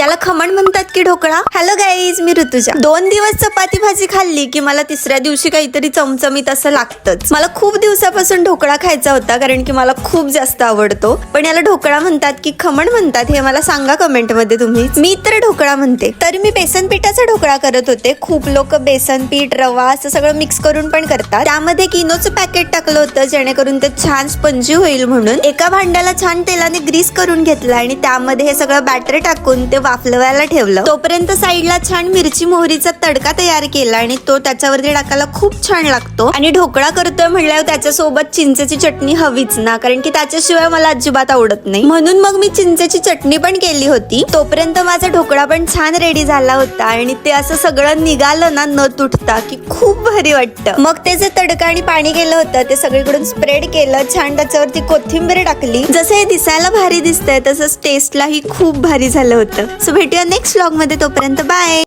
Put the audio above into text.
याला खमण म्हणतात की ढोकळा. हॅलो गाईज मी ऋतुजा. दोन दिवस चपाती भाजी खाल्ली की मला तिसऱ्या दिवशी काहीतरी चमचमीत असं लागतंच. मला खूप दिवसापासून ढोकळा खायचा होता कारण की मला खूप जास्त आवडतो. पण याला ढोकळा म्हणतात की खमण म्हणतात हे मला सांगा कमेंटमध्ये तुम्ही. मी तर ढोकळा म्हणते. तर मी बेसन पिठाचा ढोकळा करत होते. खूप लोक बेसन पीठ रवा असं सगळं मिक्स करून पण करतात. त्यामध्ये किनोचं पॅकेट टाकलं होतं जेणेकरून ते छान स्पंजी होईल म्हणून. एका भांड्याला छान तेलाने ग्रीस करून घेतलं आणि त्यामध्ये हे सगळं बॅटर टाकून ते वाफलवायला ठेवलं. तोपर्यंत साईडला छान मिरची मोहरीचा तडका तयार केला आणि तो त्याच्यावरती टाकायला खूप छान लागतो. आणि ढोकळा करतोय म्हणल्यावर त्याच्यासोबत चिंचेची चटणी हवीच ना कारण की त्याच्याशिवाय मला अजिबात आवडत नाही. म्हणून मग मी चिंचेची चटणी पण केली होती. तोपर्यंत माझा ढोकळा पण छान रेडी झाला होता आणि ते असं सगळं निघालं ना न तुटता की खूप भारी वाटतं. मग ते जे तडका आणि पाणी केलं होतं ते सगळीकडून स्प्रेड केलं छान त्याच्यावरती कोथिंबीर टाकली. जसं हे दिसायला भारी दिसतंय तसंच टेस्टलाही खूप भारी झालं होतं. सो भेटूया नेक्स्ट व्लॉगमध्ये तोपर्यंत बाय